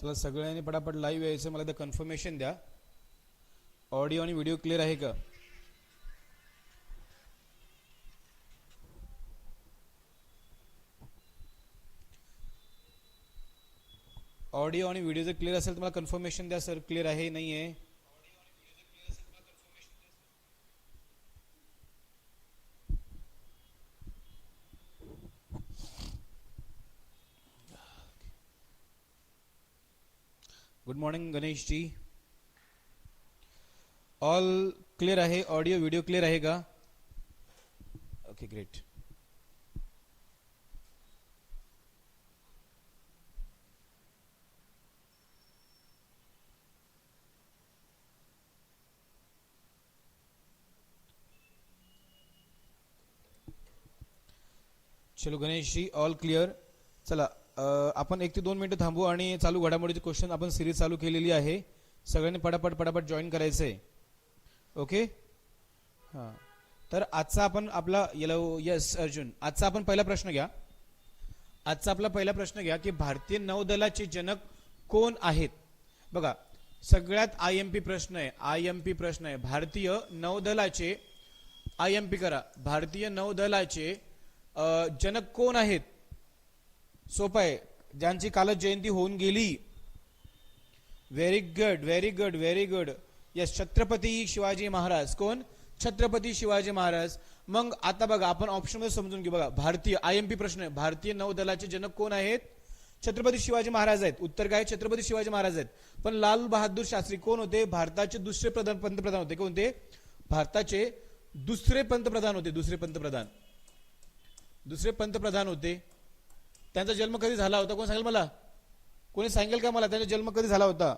चला सगळ्यांनी पटापट लाईव्ह यायचं मला एकदा कन्फर्मेशन द्या. ऑडिओ आणि व्हिडिओ क्लिअर आहे का? ऑडिओ आणि व्हिडिओ जर क्लिअर असेल तर मला कन्फर्मेशन द्या सर क्लिअर आहे नाही आहे good morning Ganesh ji all clear आहे ऑडिओ व्हिडिओ क्लिअर आहे का ओके ग्रेट चलो गणेश जी ऑल क्लिअर चला अ, आपण एक ते दोन मिनिटं थांबू आणि चालू घडामोडीचे क्वेश्चन आपण सिरीज चालू केलेली आहे. सगळ्यांनी पटापट पटापट जॉईन करायचं. आहे ओके हां. तर आजचा आपण आपला येलो यस अर्जुन. आजचा आपण पहिला प्रश्न घ्या. आजचा आपला पहिला प्रश्न घ्या की भारतीय नौदलाचे जनक कोण आहेत? बघा सगळ्यात आय एम पी प्रश्न आहे. आय एम पी प्रश्न आहे. भारतीय नौदलाचे आय एम पी करा. भारतीय नौदलाचे जनक कोण आहेत? सोपं आहे. ज्यांची कालच जयंती होऊन गेली very good very good very good yes Chhatrapati Shivaji Maharaj. कोण? छत्रपती शिवाजी महाराज. मग आता बघा आपण ऑप्शनमध्ये समजून घेऊ. बघा भारतीय आय एम पी प्रश्न आहे. भारतीय नौदलाचे जनक कोण आहेत? छत्रपती शिवाजी महाराज आहेत. उत्तर काय? छत्रपती शिवाजी महाराज आहेत. पण लाल बहादूर शास्त्री कोण होते? भारताचे दुसरे प्रधान पंतप्रधान होते. कोणते? भारताचे दुसरे पंतप्रधान होते. दुसरे पंतप्रधान. दुसरे पंतप्रधान होते. त्यांचा जन्म कधी झाला होता? कोण सांगेल मला? कोणी सांगेल का मला? त्यांचा जन्म कधी झाला होता?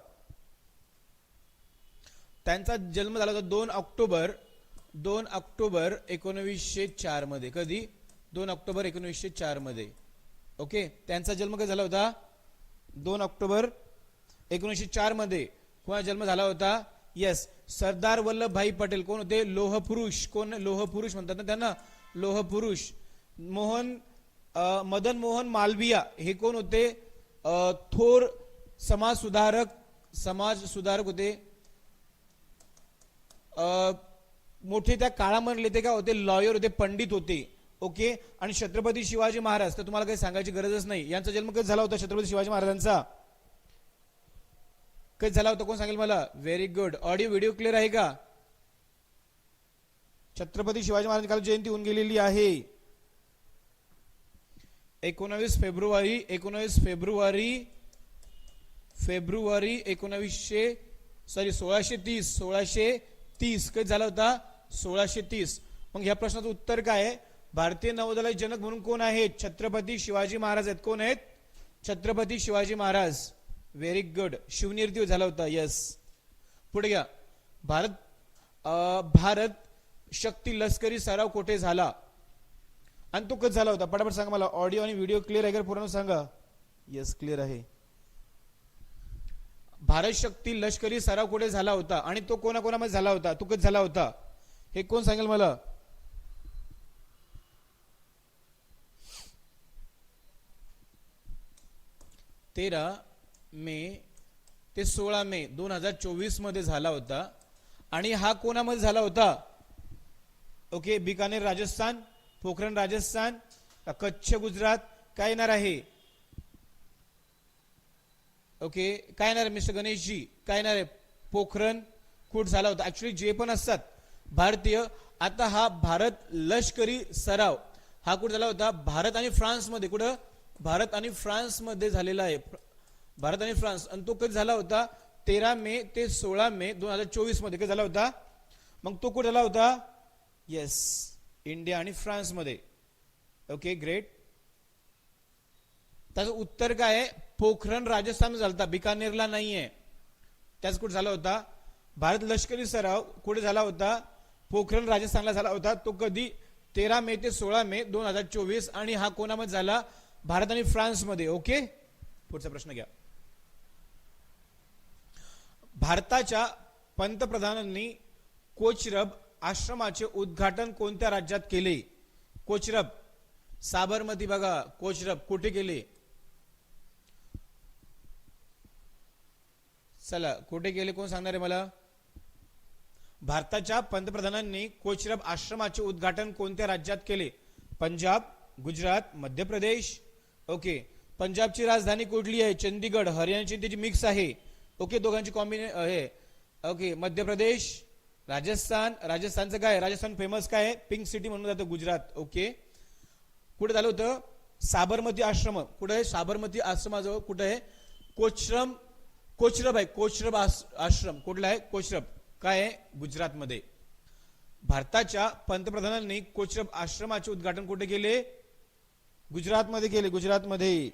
त्यांचा जन्म झाला होता दोन ऑक्टोबर दोन ऑक्टोबर एकोणवीसशे चारमध्ये. कधी? दोन ऑक्टोबर एकोणवीसशे चारमध्ये. ओके? त्यांचा जन्म कधी झाला होता? दोन ऑक्टोबर एकोणीसशे चारमध्ये. कोणा जन्म झाला होता? येस सरदार वल्लभभाई पटेल. कोण होते? लोहपुरुष. कोण? लोहपुरुष म्हणतात ना त्यांना? लोहपुरुष. मोहन मदन मोहन मालविया हे कोण होते? थोर समाज सुधारक समाज सुधारक होते मोठे त्या काळामधले ते काय होते लॉयर होते पंडित होते. ओके? आणि छत्रपती शिवाजी महाराज तर तुम्हाला काही सांगायची गरजच नाही. यांचा जन्म कधी झाला होता छत्रपती शिवाजी महाराजांचा? कधी झाला होता? कोण सांगेल मला? Very good audio video clear आहे का? छत्रपती शिवाजी महाराज काल जयंती होऊन गेलेली आहे. एकोणावीस फेब्रुवारी एकोणावीस फेब्रुवारी फेब्रुवारी एकोणावीसशे सॉरी सोळाशे तीस सोळाशे तीस. कधी झाला होता? सोळाशे तीस. मग ह्या प्रश्नाचं उत्तर काय आहे? भारतीय नौदलाचे जनक म्हणून कोण आहेत छत्रपती शिवाजी महाराज आहेत. कोण आहेत? छत्रपती शिवाजी महाराज. व्हेरी गुड शिवनेरी झाला होता. यस पुढे घ्या. भारत आ, भारत शक्ती लष्करी सराव कोठे झाला? आणि तो कच झाला होता? पटापट सांगा मला. ऑडिओ आणि व्हिडिओ क्लिअर आहे का? पूर्ण सांगा. येस क्लिअर आहे. भारत शक्ती लष्करी सराव कुठे झाला होता? आणि तो कोणाकोणामध्ये झाला होता? तो कधी झाला होता? हे कोण सांगेल मला? तेरा मे ते सोळा मे दोन हजार चोवीसमध्ये झाला होता. आणि हा कोणामध्ये झाला होता? ओके बिकानेर राजस्थान. पोखरण राजस्थान का कच्छ गुजरात काय येणार आहे? ओके काय येणार आहे मिस्टर गणेशजी? काय येणार आहे? पोखरण खूट झाला होता. ऍक्च्युली जे पण असतात भारतीय आता हा भारत लष्करी सराव हा कुठे झाला होता? भारत आणि फ्रान्समध्ये. कुठं? भारत आणि फ्रान्समध्ये झालेला आहे. भारत आणि फ्रान्स. आणि तो कधी झाला होता? तेरा मे ते सोळा मे दोन हजार चोवीसमध्ये कधी झाला होता? मग तो कुठे झाला होता? येस इंडिया आणि फ्रान्समध्ये. ओके ग्रेट त्याचं उत्तर काय आहे? पोखरण राजस्थान झाला होता बिकानेरला नाहीये. त्याच कुठे झाला होता? भारत लष्करी सराव कुठे झाला होता? पोखरण राजस्थानला झाला होता. तो कधी? तेरा मे ते सोळा मे दोन हजार चोवीस आणि हा कोणामध्ये झाला? भारत आणि फ्रान्समध्ये. ओके पुढचा प्रश्न घ्या. भारताच्या पंतप्रधानांनी कोचरब आश्रमाचे उद्घाटन कोणत्या राज्यात केले? कोचरब. साबरमती बघा कोचरब. कुठे केले? चला कुठे गेले कोण सांगणार आहे मला? भारताच्या पंतप्रधानांनी कोचरब आश्रमाचे उद्घाटन कोणत्या राज्यात केले? पंजाब गुजरात मध्य प्रदेश. ओके. पंजाबची राजधानी कुठली आहे? चंदीगड हरियाणाची त्याची मिक्स आहे. ओके दोघांची कॉम्बिने हे. ओके मध्य प्रदेश. राजस्थान राजस्थानचं काय? राजस्थान फेमस काय? आहे पिंक सिटी म्हणून जातं गुजरात. ओके कुठे झालं होतं? साबरमती आश्रम. कुठं आहे? साबरमती आश्रमाजवळ कुठं आहे? कोचरम कोचरब आहे. कोचरब आस- आश्रम. कुठला आहे? कोचरब. काय आहे? गुजरातमध्ये. भारताच्या पंतप्रधानांनी कोचरब आश्रमाचे उद्घाटन कुठे केले? गुजरातमध्ये केले. गुजरातमध्ये.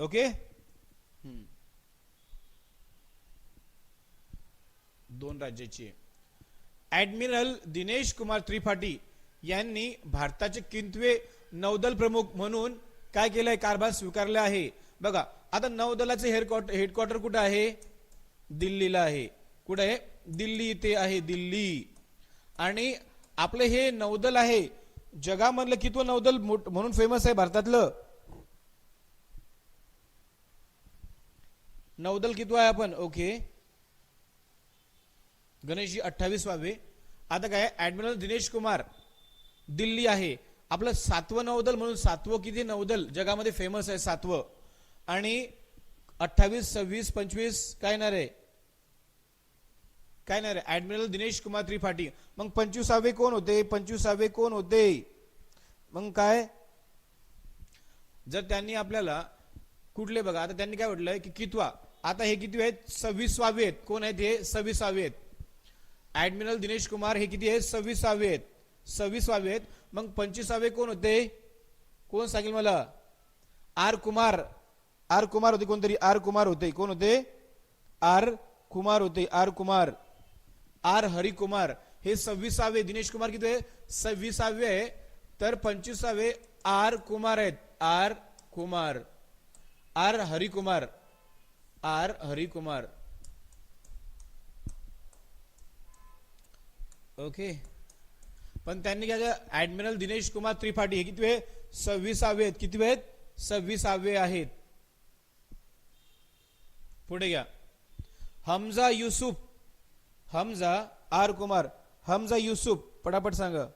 ओके दोन राज्याची ऍडमिरल दिनेश कुमार त्रिपाठी यांनी भारताचे किंतवे नौदल प्रमुख म्हणून काय केलंय? कारभार स्वीकारला आहे. बघा आता नौदलाचे हेडक्वार्टर हेडक्वार्टर कुठं आहे? दिल्लीला आहे. कुठे आहे? दिल्ली इथे आहे दिल्ली. आणि आपलं हे नौदल आहे जगामधलं कितवं नौदल म्हणून फेमस आहे भारतातलं? नौदल कितवं आहे आपण? ओके गणेशजी अठ्ठावीसवावे. आता काय ऍडमिरल दिनेश कुमार दिल्ली आहे. आपलं सातवं नौदल म्हणून सातवं किती नौदल जगामध्ये फेमस आहे सातवं. आणि अठ्ठावीस सव्वीस पंचवीस काय येणार आहे? काय नाही रे ऍडमिरल दिनेश कुमार त्रिपाठी. मग पंचवीसावे कोण होते? पंचवीसावे कोण होते? मग काय? जर त्यांनी आपल्याला कुठले बघा आता त्यांनी काय म्हटलंय की कितवा. आता हे किती आहेत? सव्वीसवावे आहेत. कोण आहेत हे? सव्वीसावे आहेत. ॲडमिरल दिनेश कुमार हे किती आहेत? सव्वीसावे आहेत. सव्वीसावे आहेत. मग पंचवीसावे कोण होते? कोण सांगेल मला? आर कुमार. आर कुमार होते कोणतरी? आर कुमार होते. कोण होते? आर कुमार होते. आर कुमार. आर हरिकुमार. हे सव्वीसावे दिनेश कुमार किती आहे सव्वीसावे. आहे तर पंचवीसावे आर कुमार आहेत. R Kumar. R Harikumar. R Harikumar. Okay. पण त्यांनी काय ऍडमिरल दिनेश कुमार त्रिपाठी हे किती वेळ? सव्वीसावे आहेत. किती वेळ सव्वीसावे आहेत. पुढे घ्या. हमजा युसुफ. हमजा आर कुमार. हमजा युसुफ. पटापट सांगा.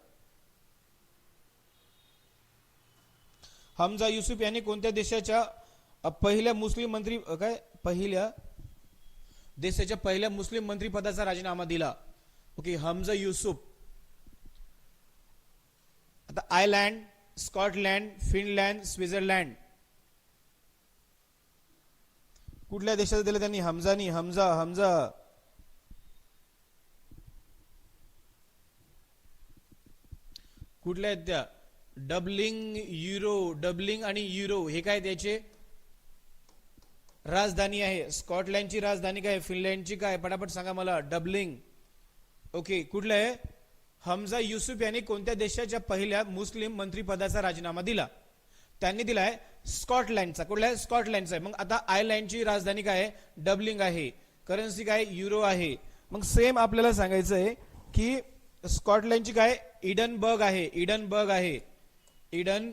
हमजा युसुफ यांनी कोणत्या देशाच्या पहिल्या मुस्लिम मंत्री काय? पहिल्या देशाच्या पहिल्या मुस्लिम मंत्री पदाचा राजीनामा दिला. ओके हमजा युसुफ आता आयलँड स्कॉटलँड फिनलँड स्वित्झर्लंड कुठल्या देशाचं दिलं त्यांनी? हमजानी हमजा हमजा. कुठल्या आहेत त्या? डबलिंग युरो डबलिंग आणि युरो हे काय त्याचे राजधानी आहे. स्कॉटलँडची राजधानी काय फिनलँडची काय पटापट सांगा मला. डबलिंग. ओके कुठलं आहे? हमजा युसुफ यांनी कोणत्या देशाच्या पहिल्या मुस्लिम मंत्रीपदाचा राजीनामा दिला? त्यांनी दिलाय स्कॉटलँडचा. कुठला आहे? स्कॉटलँडचा आहे. मग आता आयलँडची राजधानी काय आहे? डबलिंग आहे. करन्सी काय? युरो आहे. मग सेम आपल्याला सांगायचं आहे की स्कॉटलँडची काय? इडनबर्ग आहे. इडनबर्ग आहे. इडन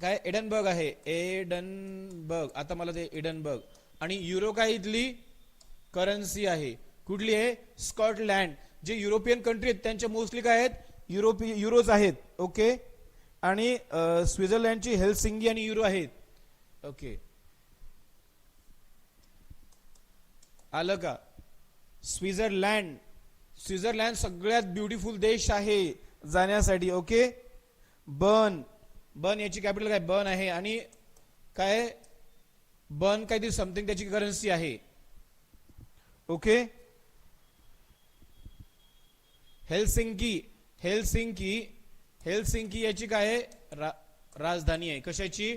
काय? एडनबर्ग आहे. एडनबर्ग. आता मला ते एडनबर्ग आणि युरो काय इथली? करन्सी आहे. कुठली आहे? स्कॉटलँड. जे युरोपियन कंट्री आहेत त्यांच्या मोस्टली काय आहेत? युरोपी युरोज आहेत. ओके आणि स्वित्झर्लंडची हेल्सिंगी आणि युरो आहेत. ओके आलं का? स्वित्झर्लंड. स्वित्झर्लंड सगळ्यात ब्युटिफुल देश आहे जाण्यासाठी. Okay Bern. बर्न याची कॅपिटल काय? बर्न आहे. आणि काय? बर्न काहीतरी समथिंग त्याची करन्सी आहे. ओके हेल्सिंकी हेल्सिंकी हेल्सिंकी याची काय आहे? रा, राजधानी आहे. कशाची?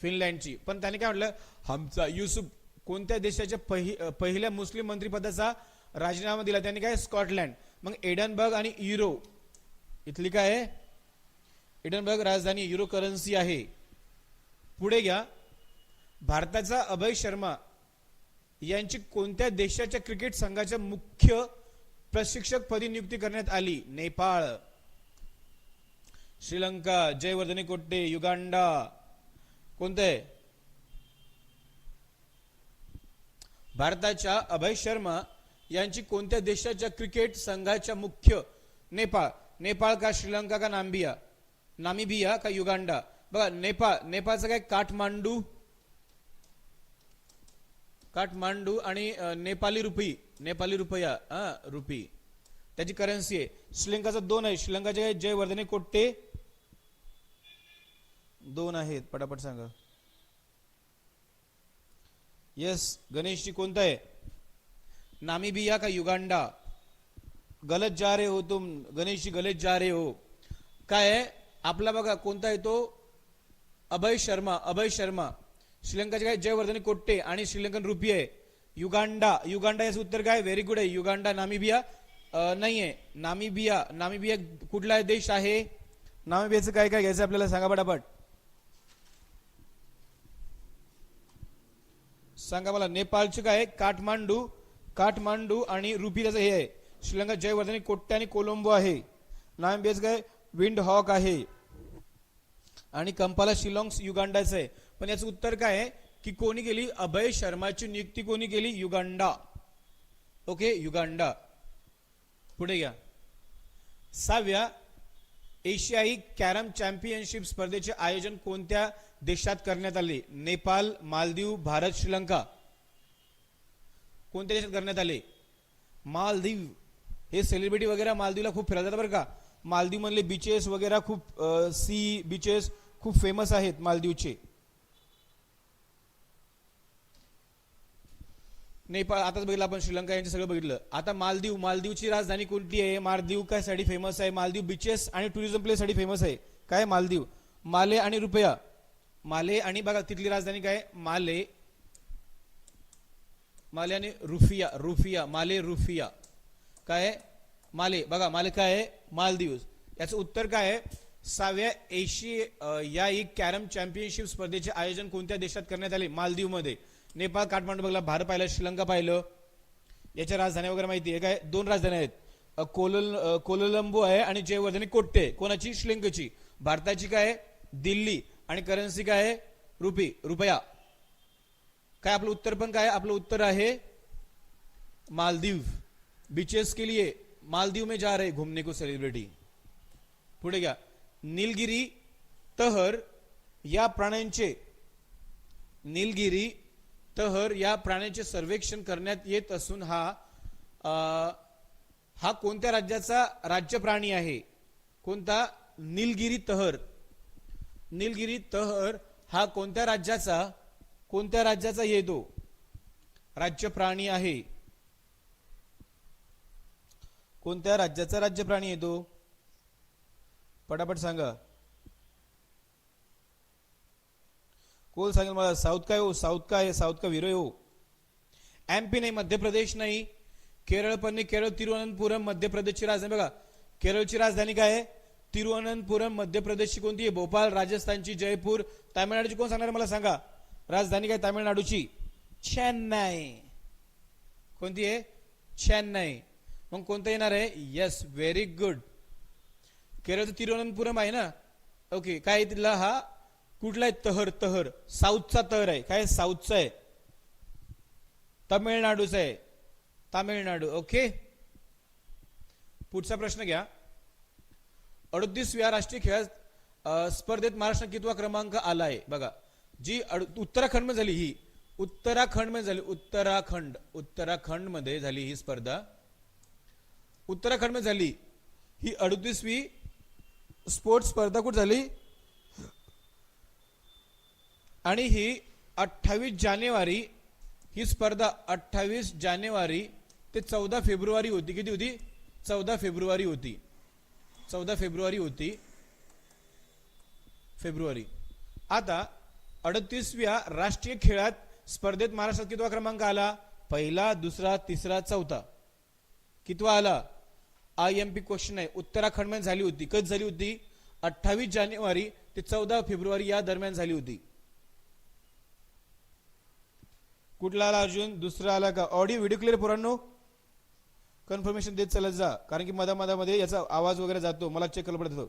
फिनलँडची. पण त्याने काय म्हटलं? हमचा युसुफ कोणत्या देशाच्या पहि, पहिल्या मुस्लिम मंत्रिपदाचा राजीनामा दिला? त्यांनी काय? स्कॉटलँड. मग एडनबर्ग आणि युरो. इथली काय आहे? एडनबर्ग राजधानी युरो करन्सी आहे. पुढे घ्या. भारताचा अभय शर्मा यांची कोणत्या देशाच्या क्रिकेट संघाच्या मुख्य प्रशिक्षक पदी नियुक्ती करण्यात आली. नेपाळ श्रीलंका जयवर्धनी कोट्टे युगांडा कोणते? भारताच्या अभय शर्मा यांची कोणत्या देशाच्या क्रिकेट संघाच्या मुख्य नेपाळ? नेपाळ का श्रीलंका का नांबिया नामिबिया का युगांडा? बघा नेपाळ नेपाळचं काय? काठमांडू. काठमांडू आणि नेपाली रुपी. नेपाली रुपया हा रुपी. त्याची करन्सी आहे. श्रीलंकाचा दोन आहे. श्रीलंकाचे काय? जयवर्धने कोट्टे. दोन आहेत. पटापट सांगा. येस गणेशजी कोणता आहे? नामिबिया का युगांडा? गलत जा रे हो तुम. गणेशजी गलत जा रे हो. काय आहे? आपला बघा कोणता आहे तो? अभय शर्मा अभय शर्मा. श्रीलंकाचे काय? जयवर्धने कोट्टे आणि श्रीलंकन रुपी आहे. युगांडा युगांडा याचं उत्तर काय? व्हेरी गुड आहे. युगांडा नामिबिया नाही आहे नामिबिया नामिबिया कुठला देश आहे? नामिबियाचं काय काय घ्यायचं आपल्याला? सांगा पटापट. सांगा मला नेपाळचं काय काठमांडू काठमांडू आणि रुपी त्याचं हे आहे. श्रीलंका जयवर्धन कोट्टे आणि कोलंबो आहे. नामिबियाचं काय? विंड हॉक आहे. आणि कंपाला शिलाँग युगांडाचं आहे. पण याचं उत्तर काय आहे? की कोणी केली अभय शर्माची नियुक्ती कोणी केली? युगांडा. Okay Uganda. पुढे घ्या सहाव्या एशियाई कॅरम चॅम्पियनशिप स्पर्धेचे आयोजन कोणत्या देशात करण्यात आले? नेपाळ मालदीव भारत श्रीलंका. कोणत्या देशात करण्यात आले? मालदीव. हे सेलिब्रिटी वगैरे मालदीवला खूप फिरतात बरं का. मालदीव मधले बीचेस वगैरे खूप सी बीचेस खूप फेमस आहेत मालदीवचे. नेपाळ आताच बघितलं आपण श्रीलंका यांचे सगळं बघितलं. आता मालदीव मालदीवची राजधानी कोणती आहे? मालदीव काय साठी फेमस आहे? मालदीव बीचेस आणि टुरिझम प्लेस साठी फेमस आहे. काय मालदीव? माले आणि रुपया. माले आणि बघा तिथली राजधानी काय? माले. माले आणि रुफिया रुफिया माले रुफिया. काय माले. बघा माले काय आहे? मालदीव. याचं उत्तर काय आहे? सहाव्या एशिया या एक कॅरम चॅम्पियनशिप स्पर्धेचे आयोजन कोणत्या देशात करण्यात आले? मालदीवमध्ये नेपाळ काठमांडू बघला भारत पाहिलं श्रीलंका पाहिलं. याच्या राजधानी वगैरे माहिती आहे. काय? दोन राजधानी आहेत. कोलल कोलंबो आहे आणि जयवर्धनी कोट्टे. आहे. कोणाची? श्रीलंकेची. भारताची काय आहे? दिल्ली. आणि करन्सी काय आहे? रुपी रुपया. काय आपलं उत्तर पण काय? आपलं उत्तर आहे मालदीव. बीचेस के लिए मालदीव में जा रहे घूमने को सेलिब्रिटी पुढे घ्या. नीलगिरी तहर या प्राण्यांचे. निलगिरी तहर या प्राण्याचे सर्वेक्षण करण्यात येत असून हा अ, हा कोणत्या राज्याचा राज्य प्राणी आहे? कोणता? निलगिरी तहर. निलगिरी तहर हा कोणत्या राज्याचा? कोणत्या राज्याचा येतो राज्य प्राणी आहे. कोणत्या राज्याचा राज्य प्राणी येतो पटापट सांगा. कोण सांगेल मला साऊथ काय हो साऊथ काय साऊथ का विरोय हो एमपी नाही मध्य प्रदेश नाही. केरळ पण नाही. केरळ तिरुवनंतपुरम मध्य प्रदेशची राजधानी. बघा केरळची राजधानी काय आहे? तिरुवनंतपुरम मध्य प्रदेशची कोणती आहे? भोपाळ राजस्थानची जयपूर तामिळनाडूची. कोण सांगणार मला सांगा? राजधानी काय? तामिळनाडूची. चेन्नई. कोणती आहे? चेन्नई. मग कोणतं येणार आहे? येस व्हेरी गुड केरळचं तिरुवनंतपुरम आहे ना? ओके काय तिथला हा? कुठला आहे तहर तहर? साऊथचा तहर आहे. काय? साऊथचा आहे. तमिळनाडूचा आहे. तामिळनाडू. ओके? पुढचा प्रश्न घ्या. अडतीसव्या राष्ट्रीय खेळ स्पर्धेत महाराष्ट्र कितवा क्रमांक आला आहे बघा. जी अड- उत्तराखंडमध्ये झाली ही. उत्तराखंडमध्ये झाली. उत्तराखंड. उत्तराखंडमध्ये झाली ही स्पर्धा. उत्तराखंडमध्ये झाली ही अडतीसवी स्पोर्ट्स स्पर्धा कुठे झाली? आणि ही अठ्ठावीस जानेवारी ही स्पर्धा अठ्ठावीस जानेवारी ते चौदा फेब्रुवारी होती. किती होती? चौदा फेब्रुवारी होती. चौदा फेब्रुवारी होती. फेब्रुवारी. आता अडतीसव्या राष्ट्रीय खेळात स्पर्धेत महाराष्ट्रात कितवा क्रमांक आला? पहिला दुसरा तिसरा चौथा. कितवा आला? आय एम पी क्वेश्चन आहे. उत्तराखंडमध्ये झाली होती. कधी झाली होती? अठ्ठावीस जानेवारी ते चौदा फेब्रुवारी या दरम्यान झाली होती. कुठला आला अर्जुन? दुसरा आला का? ऑडिओ व्हिडिओ क्लिअर पोरांनो? कन्फर्मेशन देत चालत जा. कारण की मधा मधामध्ये याचा आवाज वगैरे जातो. मला चेक करायला पडतो.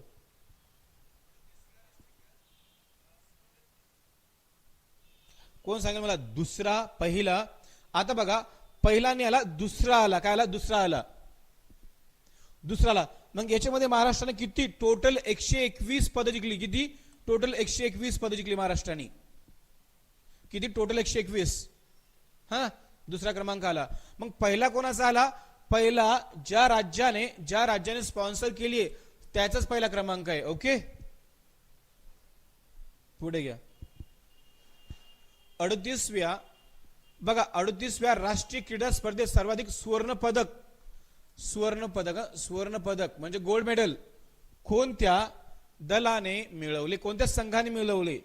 कोण सांगेल मला? दुसरा पहिला. आता बघा पहिला नाही आला दुसरा आला. काय आला? दुसरा आला. दुसरा आला. मग याच्यामध्ये महाराष्ट्राने किती? टोटल एकशे एकवीस पद जिंकली. किती? टोटल एकशे एकवीस पद जिंकली महाराष्ट्राने. किती? टोटल एकशे एकवीस. हा? दुसरा क्रमांक आला. मग पहिला कोणाचा आला? पहिला ज्या राज्याने ज्या राज्याने स्पॉन्सर केली आहे त्याचाच पहिला क्रमांक आहे. ओके? पुढे घ्या. अडतीसव्या बघा अडतीसव्या राष्ट्रीय क्रीडा स्पर्धेत सर्वाधिक सुवर्ण पदक सुवर्ण पदक सुवर्ण पदक म्हणजे गोल्ड मेडल कोणत्या दलाने मिळवले? कोणत्या संघाने मिळवले?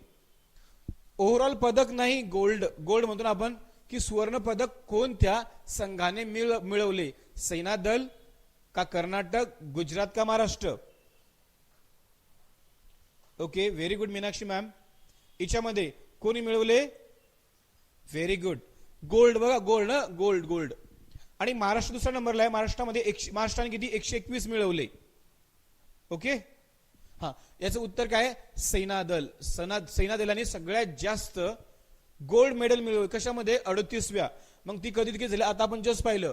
ओव्हरऑल पदक नाही गोल्ड गोल्ड म्हणतो ना आपण की सुवर्णपदक कोणत्या संघाने मिळ मिळवले? सेना दल का कर्नाटक? गुजरात का Maharashtra? Okay very good Meenakshi ma'am हिच्यामध्ये कोणी मिळवले? व्हेरी गुड गोल्ड बघा गोल्ड ना? गोल्ड गोल्ड आणि महाराष्ट्र दुसरा नंबरला आहे. महाराष्ट्रामध्ये एकशे महाराष्ट्राने किती? एकशे एकवीस मिळवले. ओके हा याचं उत्तर काय आहे? सेना दल सना सेना दलाने सगळ्यात जास्त गोल्ड मेडल मिळवले कशामध्ये? अडतीसव्या. मग ती कधी किती झाली? आता आपण जस्ट पाहिलं.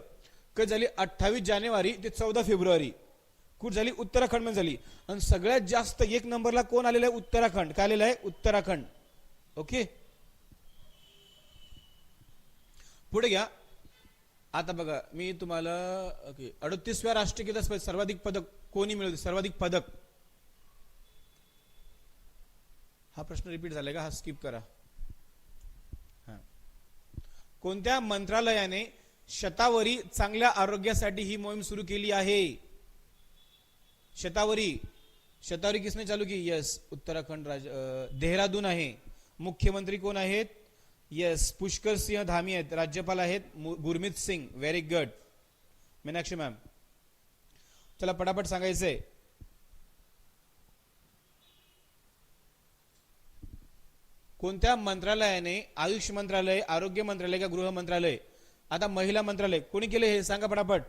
कधी झाली? अठ्ठावीस जानेवारी ते चौदा फेब्रुवारी. कुठ झाली? उत्तराखंडमध्ये झाली. आणि सगळ्यात जास्त एक नंबरला कोण आलेलं आहे? उत्तराखंड. काय आलेलं आहे? उत्तराखंड. ओके? पुढे घ्या. आता बघा मी तुम्हाला ओके अडतीसव्या राष्ट्रीय स्पर्धेत सर्वाधिक पदक कोणी मिळवते सर्वाधिक पदक. हा प्रश्न रिपीट झालाय का? हा स्किप करा. कोणत्या मंत्रालयाने शतावरी चांगल्या आरोग्यासाठी ही मोहीम सुरू केली आहे? शतावरी. शतावरी किसने चालू की? यस उत्तराखंड राज देहरादून आहे. मुख्यमंत्री कोण आहेत? येस पुष्कर सिंह धामी आहेत. राज्यपाल आहेत. Gurmeet Singh. Very good Meenakshi ma'am चला पटापट सांगायचंय. कोणत्या मंत्रालयाने आयुष मंत्रालय आरोग्य मंत्रालय का गृह मंत्रालय? आता महिला मंत्रालय कोणी केले हे? सांगा पटापट.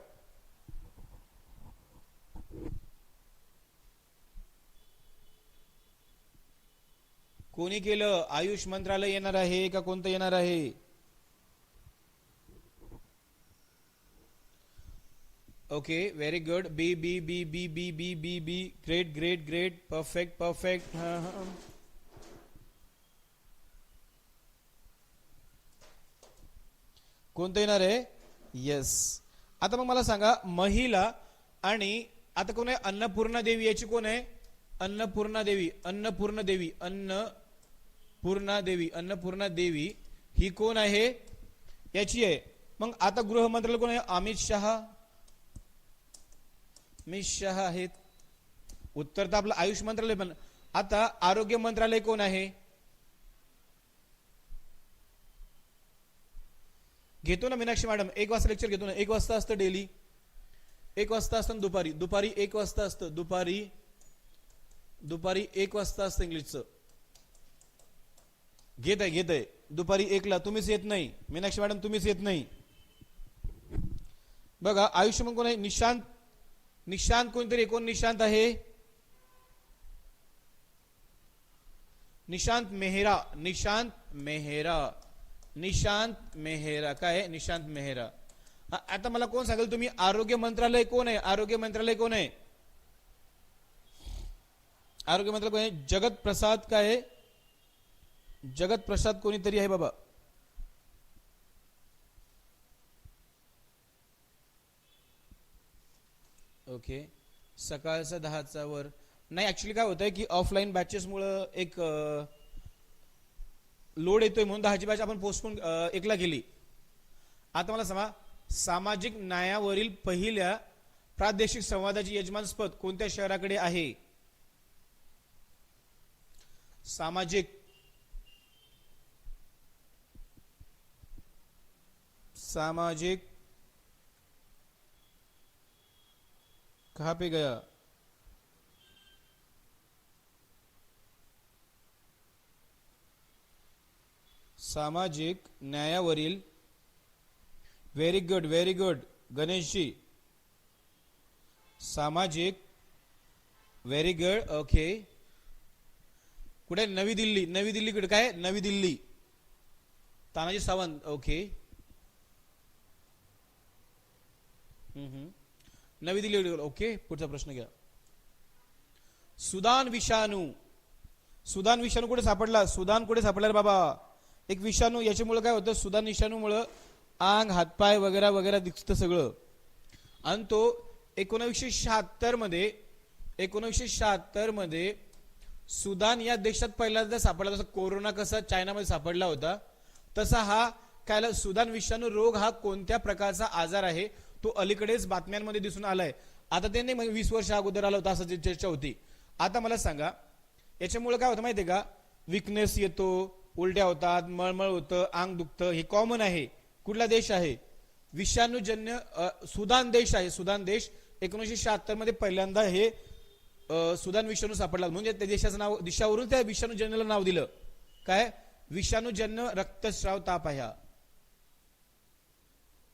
कोणी केलं? आयुष मंत्रालय येणार आहे का कोणतं येणार आहे? Okay very good. B B B B B B B great great great. Perfect perfect. हां हां. कोणतं येणार आहे? येस आता मग मला सांगा महिला आणि आता कोण आहे? अन्नपूर्णा देवी याची कोण आहे? अन्नपूर्णा देवी अन्नपूर्ण देवी अन्नपूर्णा देवी अन्नपूर्णा देवी ही कोण आहे? याची आहे. मग आता गृहमंत्र्याला कोण आहे? अमित शहा. अमित शहा आहेत. उत्तर तर आपलं आयुष मंत्रालय पण आता आरोग्य मंत्रालय कोण आहे? घेतो ना मीनाक्षी मॅडम एक वाजता लेक्चर घेतो ना एक वाजता असतं डेली एक वाजता असतं दुपारी दुपारी एक वाजता असतं दुपारी दुपारी एक वाजता असतं इंग्लिशचं. घेत आहे घेत आहे दुपारी एकला तुम्हीच येत नाही. मीनाक्षी मॅडम तुम्हीच येत नाही. बघा आयुष्यमान कोण आहे? निशांत निशांत कोणतरी कोण निशांत आहे. निशांत मेहरा निशांत मेहरा. निशांत मेहरा. काय आहे? निशांत मेहरा. आता मला कोण सांगेल? तुम्ही आरोग्य मंत्रालय कोण आहे? आरोग्य मंत्रालय कोण आहे? आरोग्य मंत्रालय कोण आहे? जगत प्रसाद काय आहे? जगत प्रसाद कोणीतरी आहे बाबा. ओके. सकाळचा दहाचा वर. नाही ऍक्च्युली काय होतंय की ऑफलाईन बॅचेस मुळे एक लोड येतोय म्हणून दहाची बॅच आपण पोस्टपोन एकला केली. आता मला सांगा सामाजिक न्यायावरील पहिल्या प्रादेशिक संवादाची यजमानपद कोणत्या शहराकडे आहे? सामाजिक सामाजिक कहा पे गया? सामाजिक न्यायावरील very good very good Ganeshji. सामाजिक व्हेरी गुड ओके कुठे? नवी दिल्ली नवी दिल्ली कुठे काय? नवी दिल्ली. तानाजी सावंत ओके नवी दिल्ली ओके पुढचा प्रश्न घ्या. सुदान विषाणू. सुदान विषाणू कुठे सापडला? सुदान कुठे सापडला रे बाबा? एक विषाणू याच्यामुळं काय होतं? सुदान विषाणूमुळं आंग हातपाय वगैरे वगैरे दिसतं सगळं. आणि तो एकोणीसशे शहात्तरमध्ये एकोणावीसशे एकोणीसशे सुदान या देशात पहिल्यांदा सापडला. जसं कोरोना कसा चायनामध्ये सापडला होता तसा हा काय सुदान विषाणू रोग हा कोणत्या प्रकारचा आजार आहे? तो अलीकडेच बातम्यांमध्ये दिसून आलाय. आता ते नाही वीस वर्ष अगोदर आला होता असं जी चर्चा होती. आता मला सांगा याच्यामुळे काय होतं माहितीये का? विकनेस येतो उलट्या होतात मळमळ होतं अंग दुखतं हे कॉमन आहे. कुठला देश आहे? विषाणूजन्य सुदान देश आहे. सुदान देश एकोणीसशे शहात्तरमध्ये पहिल्यांदा हे सुदान विषाणू सापडला. म्हणजे त्या देशाचं नाव दिशावरून त्या विषाणूजन्याला नाव दिलं. काय? विषाणूजन्य रक्तस्राव ताप आहे हा.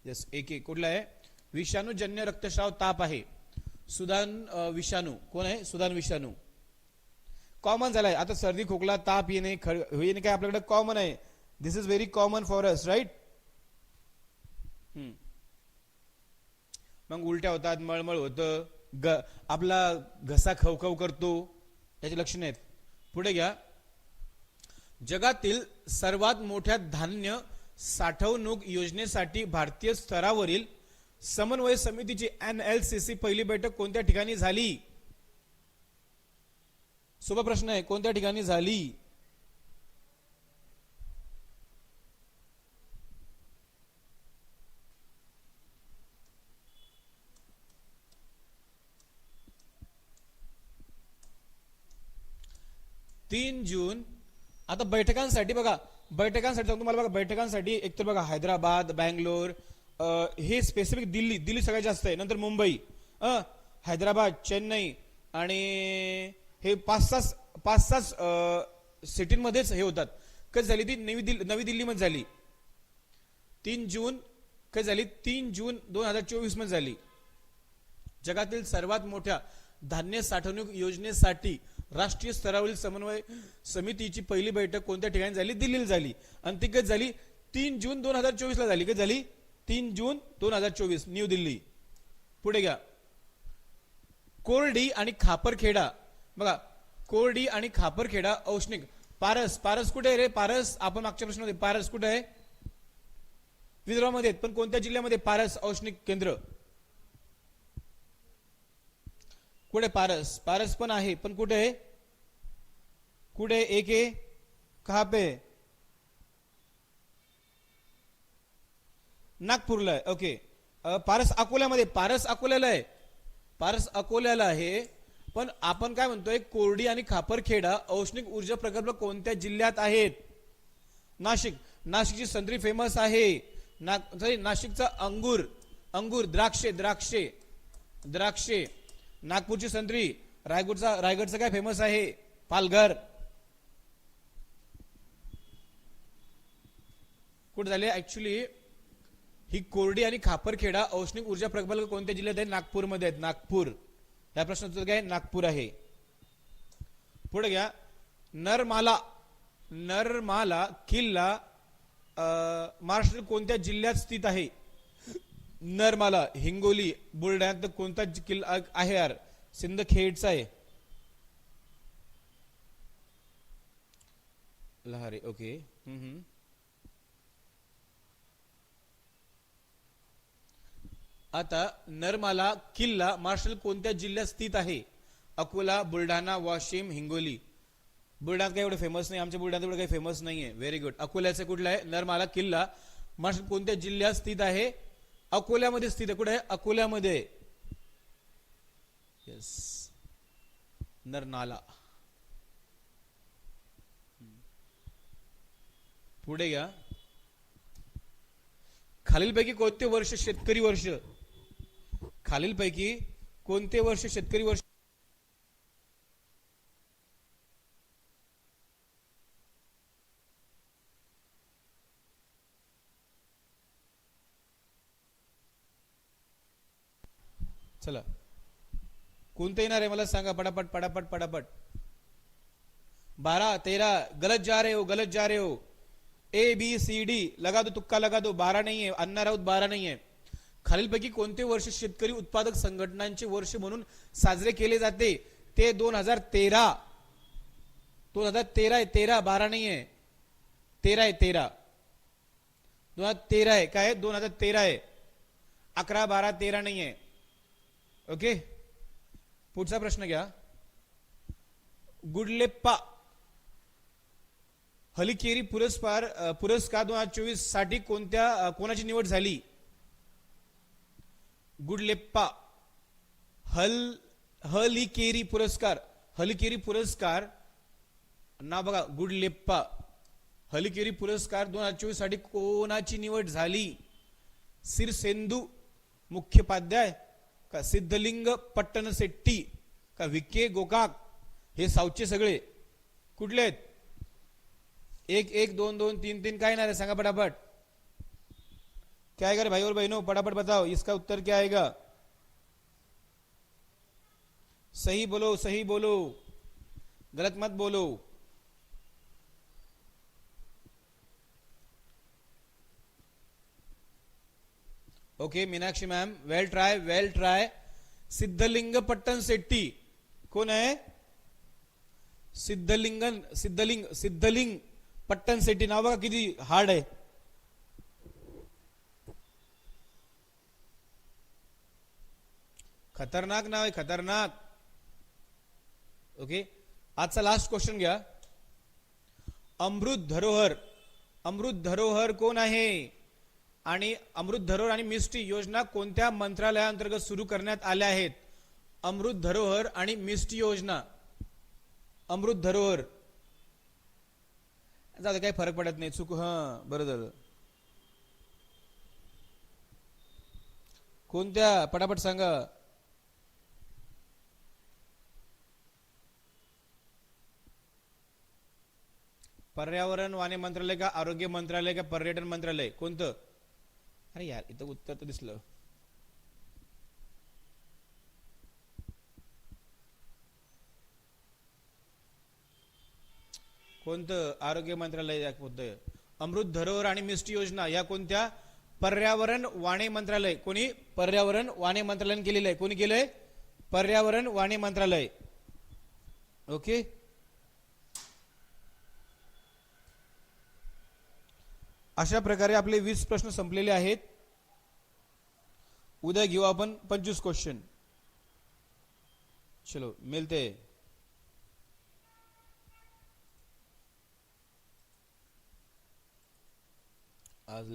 यस एक एक. कुठला आहे? विषाणूजन्य रक्तस्राव ताप आहे. सुदान विषाणू. कोण आहे? सुदान विषाणू. कॉमन झालाय. आता सर्दी खोकला ताप येणे खळ येणे काय आपल्याकडे कॉमन आहे. This is very common for us right मग उलट्या होतात मळमळ होतं ग आपला घसा खवखव करतो. त्याची लक्षणे आहेत. पुढे घ्या. जगातील सर्वात मोठ्या धान्य साठवणूक योजनेसाठी भारतीय स्तरावरील समन्वय समितीची एन एल सी सी पहिली बैठक कोणत्या ठिकाणी झाली? सोपा प्रश्न आहे. कोणत्या ठिकाणी झाली? तीन जून. आता बैठकांसाठी बघा बैठकांसाठी सांगतो तुम्हाला बघा बैठकांसाठी एकतर बघा हैदराबाद बँगलोर हे स्पेसिफिक दिल्ली दिल्ली सगळ्यात जास्त आहे. नंतर मुंबई. अं, हैदराबाद चेन्नई आणि हे पाच सहा पाच सहा सिटींमध्येच हे होतात. कधी झाली ती? नवी दिल्ली नवी दिल्लीमध्ये झाली. तीन जून कधी झाली? तीन जून दोन हजार चोवीसमध्ये झाली. जगातील सर्वात मोठ्या धान्य साठवणूक योजनेसाठी राष्ट्रीय स्तरावरील समन्वय समितीची पहिली बैठक कोणत्या ठिकाणी झाली? दिल्लीला झाली. आणि ती कधी झाली? तीन जून दोन हजार चोवीस ला झाली. कधी झाली? तीन जून दोन हजार चोवीस न्यू दिल्ली. पुढे घ्या. कोरडी आणि खापरखेडा बघा कोरडी आणि खापरखेडा औष्णिक. पारस पारस कुठे आहे रे? पारस आपण मागच्या प्रश्नामध्ये पारस कुठे आहे? विदर्भामध्ये पण कोणत्या जिल्ह्यामध्ये पारस औष्णिक केंद्र? कुठे पारस? पारस पण आहे पण कुठे आहे? कुठे एक आहे खाप आहे नागपूरला आहे ओके. पारस अकोल्यामध्ये पारस अकोल्याला आहे. पारस अकोल्याला आहे. पण आपण काय म्हणतोय कोरडी आणि खापरखेडा औष्णिक ऊर्जा प्रकल्प कोणत्या जिल्ह्यात आहेत? नाशिक. नाशिकची संत्री फेमस आहे. ना sorry, नाशिकचा अंगूर अंगूर द्राक्षे द्राक्षे द्राक्षे. नागपूरची संत्री रायगडचा रायगडचं काय फेमस आहे? पालघर. कुठे झाले? ऍक्च्युली ही कोरडी आणि खापरखेडा औष्णिक ऊर्जा प्रकल्प कोणत्या जिल्ह्यात आहे नागपूरमध्ये आहेत. नागपूर. या प्रश्नाचं उत्तर काय नागपूर आहे. पुढे घ्या. नरमाला नरमाला किल्ला महाराष्ट्रातील कोणत्या जिल्ह्यात स्थित आहे? नरमाला हिंगोली बुलढाण्यात कोणता किल्ला आहे यार? सिंदखेडचा आहे. लहारे ओके. हम्म, हम्म. आता नरमाला किल्ला मार्शल कोणत्या जिल्ह्यात स्थित आहे? अकोला बुलढाणा वाशिम हिंगोली. बुलढाण्यात काही एवढं फेमस नाही आमच्या बुलढाण्यात एवढं काही फेमस नाही आहे व्हेरी गुड अकोल्याचं कुठलं आहे? नरमाला किल्ला मार्शल कोणत्या जिल्ह्यात स्थित आहे? अकोल्यामध्ये स्थित आहे. कुठे आहे? अकोल्यामध्ये. येस नरनाला पुढे घ्या. खालीलपैकी कोणते वर्ष शेतकरी वर्ष? खालीलपैकी कोणते वर्ष शेतकरी वर्ष? चला. कोणते येणार आहे मला सांगा? पटापट पटापट पटापट. बारह तेरह गलत जा रहे हो गलत जा रहे हो. ए बी सी डी लगा दो तुक्का लगा दो. बारह नहीं है. अन्ना राउत बारह नहीं है. खालीलपैकी कोणते वर्ष शेतकरी उत्पादक संघटनांचे वर्ष म्हणून साजरे केले जाते? ते दोन हजार तेरा. दोन हजार तेरा आहे. तेरा बारा नाही आहे. तेरा आहे तेरा. दोन हजार तेरा आहे. काय आहे? दोन हजार तेरा आहे. अकरा बारा तेरा नाही आहे. ओके? पुढचा प्रश्न घ्या. गुडलेप्पा. हलिकेरी पुरस्कार पुरस्कार दोन हजार चोवीससाठी कोणत्या कोणाची निवड झाली? गुडलेप्पा हल हलिकेरी पुरस्कार हलिकेरी पुरस्कार ना बघा गुडलेप्पा हलिकेरी पुरस्कार दोन हजार चोवीससाठी कोणाची निवड झाली सिरसेंदू मुख्योपाध्याय का सिद्धलिंग पट्टणशेट्टी का विके गोकाक हे सावचे सगळे कुठले आहेत एक एक दोन दोन तीन तीन काय येणार रे सांगा फटाफट क्या आएगा भाई और बहनों? फटाफट बताओ, इसका उत्तर क्या आएगा? सही बोलो सही बोलो। गलत मत बोलो। Okay, Meenakshi ma'am well try well try Siddhaling Pattan Shetty, कौन है? सिद्धलिंगन, सिद्धलिंग सिद्धलिंग पट्टन शेट्टी, नाव बघा किती हार्ड आहे खतरनाक नाव आहे खतरनाक. ओके आजचा लास्ट क्वेश्चन घ्या. अमृत धरोहर. अमृत धरोहर कोण आहे? आणि अमृत धरोहर आणि मिस्टी योजना कोणत्या मंत्रालयाअंतर्गत सुरू करण्यात आल्या आहेत? अमृत धरोहर आणि मिस्टी योजना. अमृत धरोहर. जाता काही फरक पडत नाही. चुक हां बरं झालं. कोणत्या? पटापट सांगा. पर्यावरण वाणे मंत्रालय का आरोग्य मंत्रालय का पर्यटन मंत्रालय? कोणतं? अरे यार इथं उत्तर तर दिसलं. कोणतं? आरोग्य मंत्रालय कोणतं? अमृत धरोहर आणि मिस्टी योजना या कोणत्या? पर्यावरण वाणे मंत्रालय. कोणी? पर्यावरण वाणे मंत्रालयाने केलेलं आहे. कोणी केलंय? पर्यावरण वाणे मंत्रालय. ओके? अशा प्रकारे आपले वीस प्रश्न संपलेले आहेत. उद्या घेऊ आपण पंचवीस क्वेश्चन चलो मिलते आज